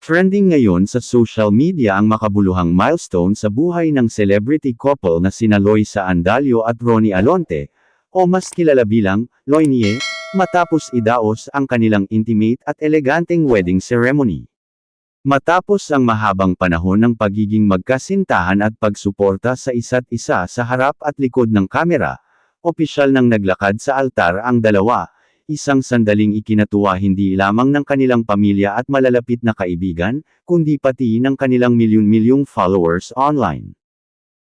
Trending ngayon sa social media ang makabuluhang milestone sa buhay ng celebrity couple na sina Loisa Andalio at Ronnie Alonte, o mas kilala bilang Loinie, matapos idaos ang kanilang intimate at eleganteng wedding ceremony. Matapos ang mahabang panahon ng pagiging magkasintahan at pagsuporta sa isa't isa sa harap at likod ng kamera, opisyal nang naglakad sa altar ang dalawa, isang sandaling ikinatuwa hindi lamang ng kanilang pamilya at malalapit na kaibigan, kundi pati ng kanilang milyon-milyong followers online.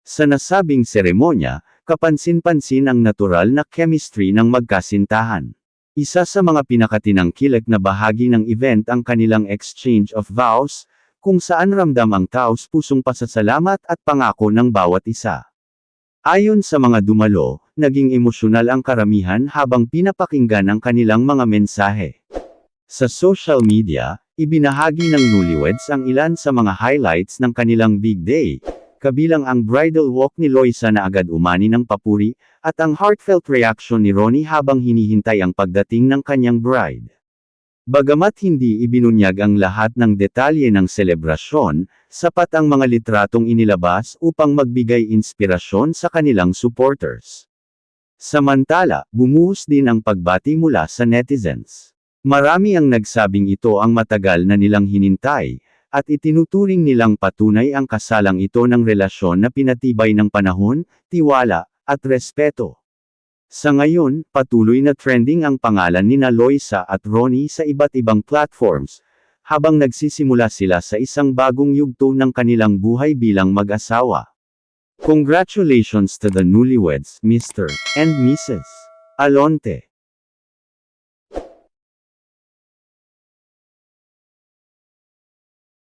Sa nasabing seremonya, kapansin-pansin ang natural na chemistry ng magkasintahan. Isa sa mga pinakatinangkilik na bahagi ng event ang kanilang exchange of vows, kung saan ramdam ang taos pusong pasasalamat at pangako ng bawat isa. Ayon sa mga dumalo, naging emosyonal ang karamihan habang pinapakinggan ang kanilang mga mensahe. Sa social media, ibinahagi ng newlyweds ang ilan sa mga highlights ng kanilang big day, kabilang ang bridal walk ni Loisa na agad umani ng papuri, at ang heartfelt reaction ni Ronnie habang hinihintay ang pagdating ng kanyang bride. Bagamat hindi ibinunyag ang lahat ng detalye ng selebrasyon, sapat ang mga litratong inilabas upang magbigay inspirasyon sa kanilang supporters. Samantala, bumuhos din ang pagbati mula sa netizens. Marami ang nagsabing ito ang matagal na nilang hinintay, at itinuturing nilang patunay ang kasalang ito ng relasyon na pinatibay ng panahon, tiwala, at respeto. Sa ngayon, patuloy na trending ang pangalan ni Loisa at Ronnie sa iba't ibang platforms, habang nagsisimula sila sa isang bagong yugto ng kanilang buhay bilang mag-asawa. Congratulations to the newlyweds, Mr. and Mrs. Alonte.